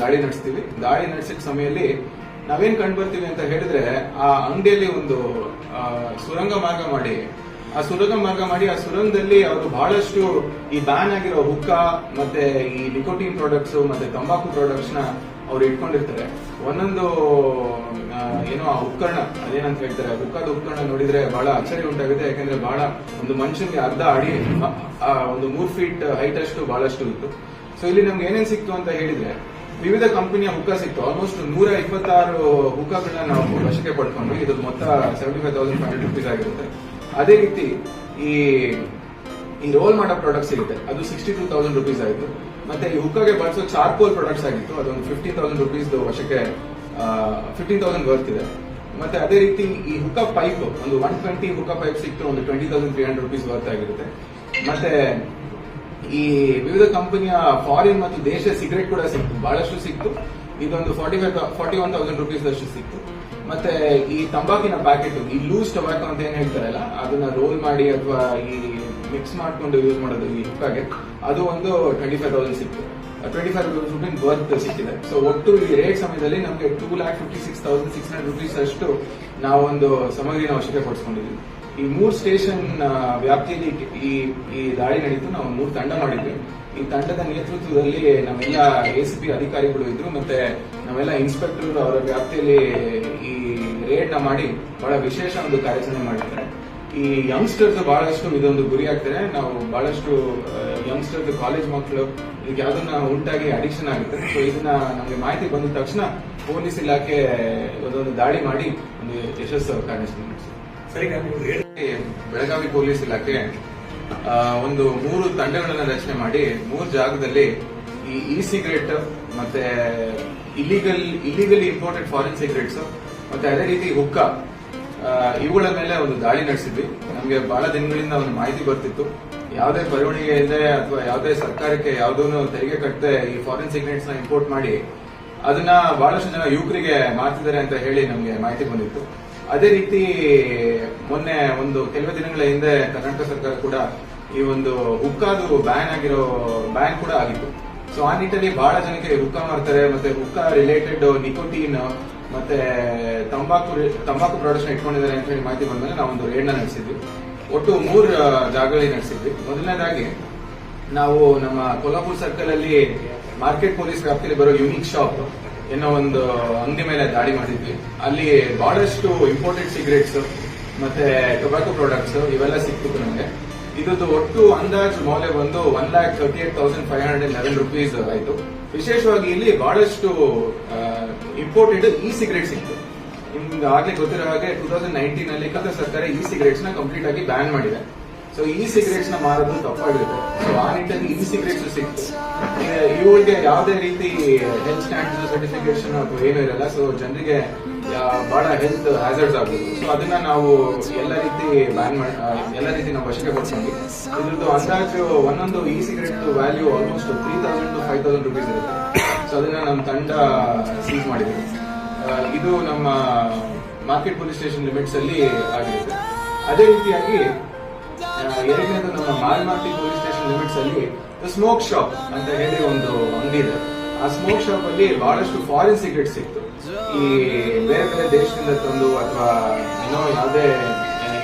ದಾಳಿ ನಡೆಸ್ತೀವಿ. ದಾಳಿ ನಡೆಸಿದ ಸಮಯದಲ್ಲಿ ನಾವೇನ್ ಕಂಡು ಬರ್ತೀವಿ ಅಂತ ಹೇಳಿದ್ರೆ ಆ ಅಂಗಡಿಯಲ್ಲಿ ಒಂದು ಸುರಂಗ ಮಾರ್ಗ ಮಾಡಿ. ಆ ಸುರಂಗ ಮಾರ್ಗ ಮಾಡಿ, ಆ ಸುರಂಗದಲ್ಲಿ ಅವರು ಬಹಳಷ್ಟು ಈ ಬ್ಯಾನ್ ಆಗಿರೋ ಹುಕ್ಕ ಮತ್ತೆ ಈ ನಿಕೋಟಿನ್ ಪ್ರಾಡಕ್ಟ್ಸ್ ಮತ್ತೆ ತಂಬಾಕು ಪ್ರಾಡಕ್ಟ್ಸ್ನ ಅವ್ರು ಇಟ್ಕೊಂಡಿರ್ತಾರೆ. ಒಂದೊಂದು ಏನು ಆ ಉಪಕರಣ, ಅದೇನಂತ ಹೇಳ್ತಾರೆ, ಹುಕ್ಕದ ಉಪಕರಣ ನೋಡಿದ್ರೆ ಬಹಳ ಅಚ್ಚರಿ ಉಂಟಾಗುತ್ತೆ ಯಾಕಂದ್ರೆ ಬಹಳ ಒಂದು ಮನುಷ್ಯನಿಗೆ ಅರ್ಧ ಅಡಿ ಒಂದು ಮೂರ್ ಫೀಟ್ ಹೈಟ್ ಅಷ್ಟು ಬಹಳಷ್ಟು ಇತ್ತು. ಸೊ ಇಲ್ಲಿ ನಮ್ಗೆ ಏನೇನ್ ಸಿಕ್ತು ಅಂತ ಹೇಳಿದ್ರೆ ವಿವಿಧ ಕಂಪನಿಯ ಹುಕ್ಕ ಸಿಕ್ತು. ಆಲ್ಮೋಸ್ಟ್ ನೂರ ಇಪ್ಪತ್ತಾರು ಹುಕ್ಕಗಳನ್ನ ನಾವು ವಶಕ್ಕೆ ಪಡ್ಕೊಂಡ್ವಿ ಇದು ಮೊತ್ತ seventy five thousand five hundred rupees ಆಗಿರುತ್ತೆ. ಅದೇ ರೀತಿ ಈ ಈ ರೋಲ್ ಮಾಡೋ ಪ್ರಾಡಕ್ಟ್ ಸಿಗುತ್ತೆ. ಅದು ಸಿಕ್ಸ್ಟಿ ಟೂ ತೌಸಂಡ್ ರುಪೀಸ್ ಆಯಿತು. ಮತ್ತೆ ಈ ಹುಕ್ಕಗೆ ಬಳಸೋ ಚಾರ್ಕೋಲ್ ಪ್ರಾಡಕ್ಟ್ಸ್ ಆಗಿತ್ತು. ಅದೊಂದು ಫಿಫ್ಟೀನ್ ತೌಸಂಡ್ ರುಪೀಸ್ ವಶಕ್ಕೆ ಫಿಫ್ಟೀನ್ ತೌಸಂಡ್ ವರ್ತ್ ಇದೆ. ಮತ್ತೆ ಅದೇ ರೀತಿ ಈ ಹುಕ್ಕ ಪೈಪ್ ಒಂದು ಒನ್ ಟ್ವೆಂಟಿ ಹುಕ್ಕ ಪೈಪ್ ಸಿಕ್ತು. ಒಂದು twenty thousand three hundred rupees worth ಆಗಿರುತ್ತೆ. ಮತ್ತೆ ಈ ವಿವಿಧ ಕಂಪನಿಯ ಫಾರಿನ್ ಮತ್ತು ದೇಶ ಸಿಗರೆಟ್ ಕೂಡ ಸಿಕ್ತು. ಬಹಳಷ್ಟು ಸಿಕ್ತು. ಇದೊಂದು forty five forty one thousand rupees ಅಷ್ಟು ಸಿಕ್ತು. ಮತ್ತೆ ಈ ತಂಬಾಕಿನ ಪ್ಯಾಕೆಟ್ ಈ ಲೂಸ್ ಟೊಬ್ಯಾಕೋ ಅಂತ ಏನ್ ಹೇಳ್ತಾರಲ್ಲ, ಅದನ್ನ ರೋಲ್ ಮಾಡಿ ಅಥವಾ ಈ ಮಿಕ್ಸ್ ಮಾಡ್ಕೊಂಡು ಯೂಸ್ ಮಾಡೋದು ಈ ಪ್ಯಾಕೆಟ್ ಅದು ಒಂದು ಟ್ವೆಂಟಿ ಫೈವ್ ತೌಸಂಡ್ ಸಿಕ್ತು ಟ್ವೆಂಟಿ ಫೈವ್ ರುಪೀಸ್ ವರ್ತ್ ಸಿಕ್ಕಿದೆ. ಸೊ ಒಟ್ಟು ಈ ರೇಟ್ ಸಮಯದಲ್ಲಿ ನಮಗೆ two lakh fifty six thousand six hundred rupees ಅಷ್ಟು ನಾವೊಂದು ಸಮಗ್ರಿನ ಅವಶ್ಯಕತೆ ಪಡಿಸ್ಕೊಂಡಿದ್ವಿ ಈ ಮೂರು ಸ್ಟೇಷನ್ ವ್ಯಾಪ್ತಿಯಲ್ಲಿ ಈ ಈ ದಾಳಿ ನಡೀತು. ನಾವು ಮೂರು ತಂಡ ಮಾಡಿದ್ವಿ. ಈ ತಂಡದ ನೇತೃತ್ವದಲ್ಲಿ ನಮ್ಮೆಲ್ಲ ಎಸಿಪಿ ಅಧಿಕಾರಿಗಳು ಇದ್ರು, ಮತ್ತೆ ನಾವೆಲ್ಲ ಇನ್ಸ್ಪೆಕ್ಟರ್ ಅವರ ವ್ಯಾಪ್ತಿಯಲ್ಲಿ ಈ ರೇಡ್ನ ಮಾಡಿ ಬಹಳ ವಿಶೇಷ ಒಂದು ಕಾರ್ಯಾಚರಣೆ ಮಾಡಿದ್ದಾರೆ. ಈ ಯಂಗ್ಸ್ಟರ್ಸ್ ಬಹಳಷ್ಟು ಇದೊಂದು ಗುರಿ ಆಗ್ತಾರೆ. ನಾವು ಬಹಳಷ್ಟು ಯಂಗ್ಸ್ಟರ್ಸ್ ಕಾಲೇಜ್ ಮಕ್ಕಳು ಇದಕ್ಕೆ ಯಾವ್ದನ್ನ ಉಂಟಾಗಿ ಅಡಿಕ್ಷನ್ ಆಗುತ್ತೆ. ಸೊ ಇದನ್ನ ನಮಗೆ ಮಾಹಿತಿ ಬಂದ ತಕ್ಷಣ ಪೊಲೀಸ್ ಇಲಾಖೆ ಒಂದೊಂದು ದಾಳಿ ಮಾಡಿ ಒಂದು ಯಶಸ್ಸು ಕಾರ್ಯಾಚರಣೆ ಬೆಳಗಾವಿ ಪೊಲೀಸ್ ಇಲಾಖೆ ಒಂದು ಮೂರು ತಂಡಗಳನ್ನ ರಚನೆ ಮಾಡಿ, ಮೂರು ಜಾಗದಲ್ಲಿ ಈ ಇ ಸಿಗರೆಟ್ ಮತ್ತೆ illegal illegally imported foreign cigarettes ಮತ್ತೆ ಅದೇ ರೀತಿ ಹುಕ್ಕ ಇವುಗಳ ಮೇಲೆ ಒಂದು ದಾಳಿ ನಡೆಸಿದ್ವಿ. ನಮಗೆ ಬಹಳ ದಿನಗಳಿಂದ ಒಂದು ಮಾಹಿತಿ ಬರ್ತಿತ್ತು. ಯಾವುದೇ ಬರವಣಿಗೆ ಇದೆ ಅಥವಾ ಯಾವುದೇ ಸರ್ಕಾರಕ್ಕೆ ಯಾವುದೂ ತೆರಿಗೆ ಕಟ್ಟದೆ ಈ ಫಾರಿನ್ ಸಿಗರೆಟ್ಸ್ನ ಇಂಪೋರ್ಟ್ ಮಾಡಿ, ಅದನ್ನ ಬಹಳಷ್ಟು ಜನ ಯುವಕರಿಗೆ ಮಾರ್ತಿದ್ದಾರೆ ಅಂತ ಹೇಳಿ ನಮಗೆ ಮಾಹಿತಿ ಬಂದಿತ್ತು. ಅದೇ ರೀತಿ ಮೊನ್ನೆ ಒಂದು ಕೆಲವೇ ದಿನಗಳ ಹಿಂದೆ ಕರ್ನಾಟಕ ಸರ್ಕಾರ ಕೂಡ ಈ ಒಂದು ಹುಕ್ಕಾದು ಬ್ಯಾನ್ ಆಗಿರೋ ಬ್ಯಾನ್ ಕೂಡ ಆಗಿತ್ತು. ಸೊ ಆ ನಿಟ್ಟಿನಲ್ಲಿ ಬಹಳ ಜನಕ್ಕೆ ಹುಕ್ಕ ಮಾಡ್ತಾರೆ ಮತ್ತೆ ಹುಕ್ಕ ರಿಲೇಟೆಡ್ ನಿಕೋಟೀನ್ ಮತ್ತೆ ತಂಬಾಕು ತಂಬಾಕು ಪ್ರೊಡಕ್ಷನ್ ಇಟ್ಕೊಂಡಿದ್ದಾರೆ ಅಂತ ಹೇಳಿ ಮಾಹಿತಿ ಬಂದ್ಮೇಲೆ ನಾವು ಒಂದು ರೇಡ್ನ ನಡೆಸಿದ್ವಿ. ಒಟ್ಟು ಮೂರು ಜಾಗಗಳಲ್ಲಿ ನಡೆಸಿದ್ವಿ. ಮೊದಲನೇದಾಗಿ, ನಾವು ನಮ್ಮ ಕೊಲ್ಲಾಪುರ ಸರ್ಕಲ್ ಅಲ್ಲಿ ಮಾರ್ಕೆಟ್ ಪೊಲೀಸ್ ವ್ಯಾಪ್ತಿಯಲ್ಲಿ ಬರೋ ಯುನಿಕ್ ಶಾಪ್ ಏನೋ ಒಂದು ಅಂಗಡಿ ಮೇಲೆ ದಾಳಿ ಮಾಡಿದ್ವಿ. ಅಲ್ಲಿ ಬಹಳಷ್ಟು ಇಂಪೋರ್ಟೆಡ್ ಸಿಗರೇಟ್ಸ್ ಮತ್ತೆ ಟೊಬ್ಯಾಕೋ ಪ್ರಾಡಕ್ಟ್ಸ್ ಇವೆಲ್ಲ ಸಿಕ್ತು ನಮಗೆ. ಇದ್ರದ್ದು ಒಟ್ಟು ಅಂದಾಜು ಮೌಲ್ಯ ಬಂದು one lakh thirty eight thousand five hundred eleven rupees ಆಯಿತು. ವಿಶೇಷವಾಗಿ ಇಲ್ಲಿ ಬಹಳಷ್ಟು ಇಂಪೋರ್ಟೆಡ್ ಇ ಸಿಗರೇಟ್ ಸಿಕ್ತು ನಿಮ್ಗೆ ಆಗ್ಲೇ ಗೊತ್ತಿರೋ ಹಾಗೆ ಟೂ ತೌಸಂಡ್ ನೈನ್ಟೀನ್ ಅಲ್ಲಿ ಕೇಂದ್ರ ಸರ್ಕಾರ ಇ ಸಿಗರೇಟ್ಸ್ನ ಕಂಪ್ಲೀಟ್ ಆಗಿ ಬ್ಯಾನ್ ಮಾಡಿದೆ. ಸೊ ಈ ನ ಮಾರೋದು ತಪ್ಪಾಗಿದೆ ಸೊ ಆ ನಿಟ್ಟಲ್ಲಿ ಇ ಸಿಗರೇಟ್ಸ್ ಸಿಕ್ತು ಇವರಿಗೆ ಯಾವುದೇ ರೀತಿ ಹೆಲ್ತ್ ಸ್ಟ್ಯಾಂಡರ್ಡ್ ಸರ್ಟಿಫಿಕೇಶನ್ ಅಥವಾ ಏನೂ ಇರಲ್ಲ. ಸೊ ಜನರಿಗೆ ಬಹಳ ಹೆಲ್ತ್ ಹ್ಯಾಸರ್ಡ್ಸ್ ಆಗ್ಬೋದು. ಸೊ ಅದನ್ನ ನಾವು ಎಲ್ಲ ರೀತಿ ಬ್ಯಾನ್ ಮಾಡಿ ಎಲ್ಲ ರೀತಿ ನಾವು ವಶಕ್ಕೆ ಪಡಿಸ್ಕೊಂಡ್ವಿ ಇದ್ರದ್ದು ಅಂದಾಜು ಒಂದೊಂದು e cigarette value almost three thousand to five thousand rupees ಇರುತ್ತೆ. ಸೊ ಅದನ್ನ ನಮ್ಮ ತಂಡ ಸೀಸ್ ಮಾಡಿದ್ವಿ ಇದು ನಮ್ಮ ಮಾರ್ಕೆಟ್ ಪೊಲೀಸ್ ಸ್ಟೇಷನ್ ಲಿಮಿಟ್ಸ್ ಅಲ್ಲಿ ಆಗಿರುತ್ತೆ. ಅದೇ ರೀತಿಯಾಗಿ ಎರಡನೇದು ನಮ್ಮ ಮಾಲ್ಮಾರ್ತಿ ಪೊಲೀಸ್ ಸ್ಟೇಷನ್ ಲಿಮಿಟ್ಸ್ ಅಲ್ಲಿ ಸ್ಮೋಕ್ ಶಾಪ್ ಅಂತ ಹೇಳಿ ಒಂದು ಅಂಗಡಿ ಇದೆ ಆ ಸ್ಮೋಕ್ ಶಾಪ್ ಅಲ್ಲಿ ಬಹಳಷ್ಟು ಫಾರಿನ್ ಸಿಗರೇಟ್ ಸಿಕ್ತು. ಈ ಬೇರೆ ಬೇರೆ ದೇಶದಿಂದ ತಂದು ಅಥವಾ ಏನೋ ಯಾವುದೇ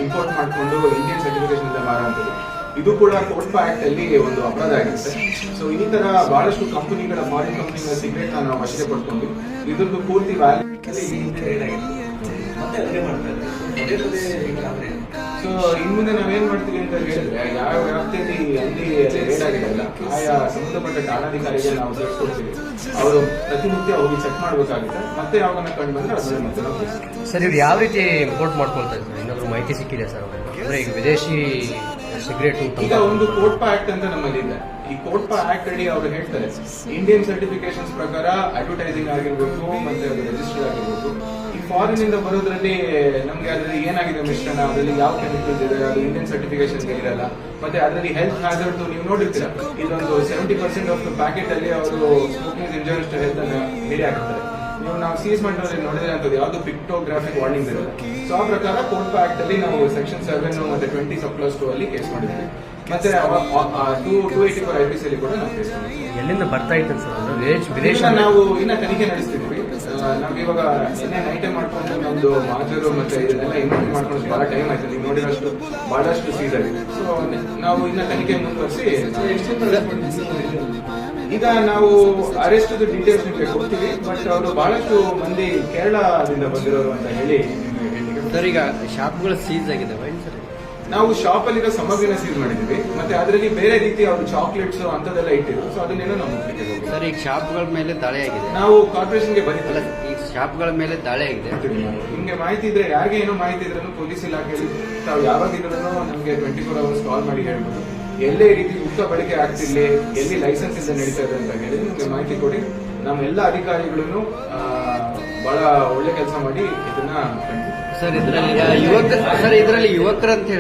ಇಂಪೋರ್ಟ್ ಮಾಡ್ಕೊಂಡು ಇಂಡಿಯನ್ ಸರ್ಟಿಫಿಕೇಶನ್ ಇಂದ ಮಾರುವಂಥದ್ದು. ಇದು ಕೂಡ ಕೋಟ್ ಆಕ್ಟ್ ಅಲ್ಲಿ ಒಂದು ಅಪರಾಧ ಆಗಿರುತ್ತೆ. ಸೊ ಈ ತರ ಬಹಳಷ್ಟು ಕಂಪನಿಗಳ ಫಾರಿನ್ ಕಂಪನಿಗಳ ಸಿಗರೇಟ್ ನಾವು ವಶಕ್ಕೆ ಪಡ್ಕೊಂಡು ಇದ್ರದ್ದು ಪೂರ್ತಿ ವ್ಯಾಲ್ಯೂ ಮತ್ತೆ ಅದೇ ಮಾಡ್ತಾ ಇದ್ದಾರೆ ಪದೇ ಪದೇ ಹೀಗಾದ್ರೆ ಸೊ ಇನ್ ಮುಂದೆ ನಾವೇನ್ ಮಾಡ್ತೀವಿ ಅಂತ ಹೇಳಿದ್ರೆ ಯಾವ ವ್ಯಾಪ್ತಿಯಲ್ಲಿ ಅಲ್ಲಿ ರೇಟ್ ಆಗಿದೆಯಲ್ಲ ಆಯಾ ಸಂಬಂಧಪಟ್ಟ ಠಾಣಾಧಿಕಾರಿಗೆ ನಾವು ತಿಳಿಸ್ಕೊಡ್ತೀವಿ ಅವರು ಪ್ರತಿನಿತ್ಯ ಹೋಗಿ ಚೆಕ್ ಮಾಡಬೇಕಾಗುತ್ತೆ. ಮತ್ತೆ ಯಾವಾಗ ಕಂಡು ಬಂದ್ರೆ ಅದನ್ನ ಮತ್ತೆ ನಾವು ಸರ್ ಇವ್ರು ಯಾವ ರೀತಿ ಇಂಪೋರ್ಟ್ ಮಾಡ್ಕೊಳ್ತಾ ಇದ್ದಾರೆ? ಏನಾದ್ರು ಮಾಹಿತಿ ಸಿಕ್ಕಿದೆ ಸರ್ ಅವ್ರಿಗೆ? ಅಂದ್ರೆ ಈಗ ವಿದೇಶಿ ಸಿಗರೇಟ್ ಈಗ ಒಂದು ಕೋಟ್ಪಾ ಆಕ್ಟ್ ಅಂತ ನಮ್ಮಲ್ಲಿ ಇದೆ ಈ ಕೋಟ್ಪಾ ಆಕ್ಟ್ ಅಡಿ ಅವರು ಹೇಳ್ತಾರೆ ಇಂಡಿಯನ್ ಸರ್ಟಿಫಿಕೇಶನ್ಸ್ ಪ್ರಕಾರ ಅಡ್ವರ್ಟೈಸಿಂಗ್ ಆಗಿರ್ಬೇಕು ಮತ್ತೆ ಅದು ರಿಜಿಸ್ಟರ್ ಆಗಿರ್ಬೇಕು ಈ ಫಾರಿನ್ ಇಂದ ಬರೋದ್ರಲ್ಲಿ ನಮ್ಗೆ ಅದರಲ್ಲಿ ಏನಾಗಿದೆ ಮಿಶ್ರಣ? ಅದರಲ್ಲಿ ಯಾವ ಕೆಮಿಕಲ್ಸ್ ಇದೆ? ಅದು ಇಂಡಿಯನ್ ಸರ್ಟಿಫಿಕೇಶನ್ ಇರಲ್ಲ. ಮತ್ತೆ ಅದರಲ್ಲಿ ಹೆಲ್ತ್ ಹ್ಯಾಸರ್ಡ್ ನೀವು ನೋಡಿರ್ತೀರ. ಇದೊಂದು ಸೆವೆಂಟಿ ಪರ್ಸೆಂಟ್ ಆಫ್ ಪ್ಯಾಕೆಟ್ ಅಲ್ಲಿ ಅವರು ಸ್ಮೋಕಿಂಗ್ ಇಂಜೋರಿಸ್ಟ್ ಹೆಲ್ತ್ ಅನ್ನ ಮೀರಿ ಹಾಕಿರ್ತಾರೆ ನೀವು ನಾವು ಸೀಸ್ ಮಾಡಿದ್ರೆ ನೋಡಿದ್ರೆ ಅಂತದ್ದು ಯಾವ್ದು ಪಿಕ್ಟೋಗ್ರಾಫಿಕ್ ವಾರ್ನಿಂಗ್ ಇರಲ್ಲ ಸೊ ಆ ಪ್ರಕಾರ ಕೋರ್ಟ್ ಆಕ್ಟ್ ಅಲ್ಲಿ ನಾವು ಸೆಕ್ಷನ್ ಸೆವೆನ್ ಮತ್ತೆ ಟ್ವೆಂಟಿ ಸಬ್ ಪ್ಲಸ್ ಟು ಅಲ್ಲಿ ಕೇಸ್ ಮಾಡಿದ್ವಿ ಮತ್ತೆ two two eighty four I P C ಅಲ್ಲಿ ಕೂಡ ನಾವು ಕೇಸ್ ಎಲ್ಲಿಂದ ಬರ್ತಾ ಇತ್ತು ಸರ್ ವಿದೇಶ ನಾವು ಇನ್ನ ತನಿಖೆ ನಡೆಸ್ತಿದ್ವಿ ನಮ್ಗೆ ಇವಾಗ ನಿನ್ನೆ ನೈಟೇ ಮಾಡ್ಕೊಂಡು ಒಂದು ಮಾಜರು ಮತ್ತೆ ಇದನ್ನೆಲ್ಲ ಇನ್ವೆಂಟ್ ಮಾಡ್ಕೊಂಡು ಬಹಳ ಟೈಮ್ ಆಯ್ತು ನೀವು ನೋಡಿರೋಷ್ಟು ಬಹಳಷ್ಟು ಸೀಸನ್ ಸೊ ನಾವು ಇನ್ನ ತನಿಖೆ ಮುಂದುವರಿಸಿ ಈಗ ನಾವು ಅರೆಸ್ಟ್ ಡೀಟೇಲ್ಸ್ ನಿಮಗೆ ಕೊಡ್ತೀವಿ ಬಟ್ ಅವರು ಬಹಳಷ್ಟು ಮಂದಿ ಕೇರಳದಿಂದ ಬಂದಿರೋರು ಅಂತ ಹೇಳಿ ಸರ್ ಈಗ ಶಾಪ್ಗಳು ಸೀಸ್ ಆಗಿದ್ದಾವೆ ಸರ್? ನಾವು ಶಾಪ್ ಅಲ್ಲಿರೋ ಸಾಮಗ್ರಿನ ಸೀಲ್ ಮಾಡಿದ್ವಿ ಮತ್ತೆ ಅದರಲ್ಲಿ ಬೇರೆ ರೀತಿ ಅವರು ಚಾಕ್ಲೇಟ್ಸ್ ಅಂತದೆಲ್ಲ ಇಟ್ಟಿದ್ರು. ಸೊ ಅದನ್ನೇನೋ ನಾವು. ಸರ್ ಈಗ ಶಾಪ್ಗಳ ಮೇಲೆ ದಾಳಿ ಆಗಿದೆ. ನಾವು ಕಾರ್ಪೊರೇಷನ್ಗೆ ಬರೀತಲ್ಲ ಈ ಶಾಪ್ಗಳ ಮೇಲೆ ದಾಳಿ ಆಗಿದೆ. ನಿಮ್ಗೆ ಮಾಹಿತಿ ಇದ್ರೆ ಯಾರಿಗೆ ಏನೋ ಮಾಹಿತಿ ಇದ್ರೂ ಪೊಲೀಸ್ ಇಲಾಖೆಯಲ್ಲಿ ತಾವು ಯಾವಾಗಿದ್ರೂ ನಮ್ಗೆ ಟ್ವೆಂಟಿ ಫೋರ್ ಅವರ್ಸ್ ಕಾಲ್ ಮಾಡಿ ಹೇಳ್ಬೋದು. ಎಲ್ಲೇ ರೀತಿ ಮುಕ್ತ ಬಳಕೆ ಆಗ್ತಿರ್ಲಿ ಎಲ್ಲಿ ಲೈಸೆನ್ಸ್ ಇಂದ ನಡೀತಾ ಇದೆ ಅಂತ ಹೇಳಿ ನಿಮಗೆ ಮಾಹಿತಿ ಕೊಡಿ. ನಮ್ಮ ಎಲ್ಲ ಅಧಿಕಾರಿಗಳನ್ನು ಬಹಳ ಒಳ್ಳೆ ಕೆಲಸ ಮಾಡಿ ಇದನ್ನ ಕಂಡು. ಸರ್ ಇದರಲ್ಲಿ ಯುವಕ ಸರ್ ಇದರಲ್ಲಿ ಯುವಕರಂತ ಅಂತ ಹೇಳಿ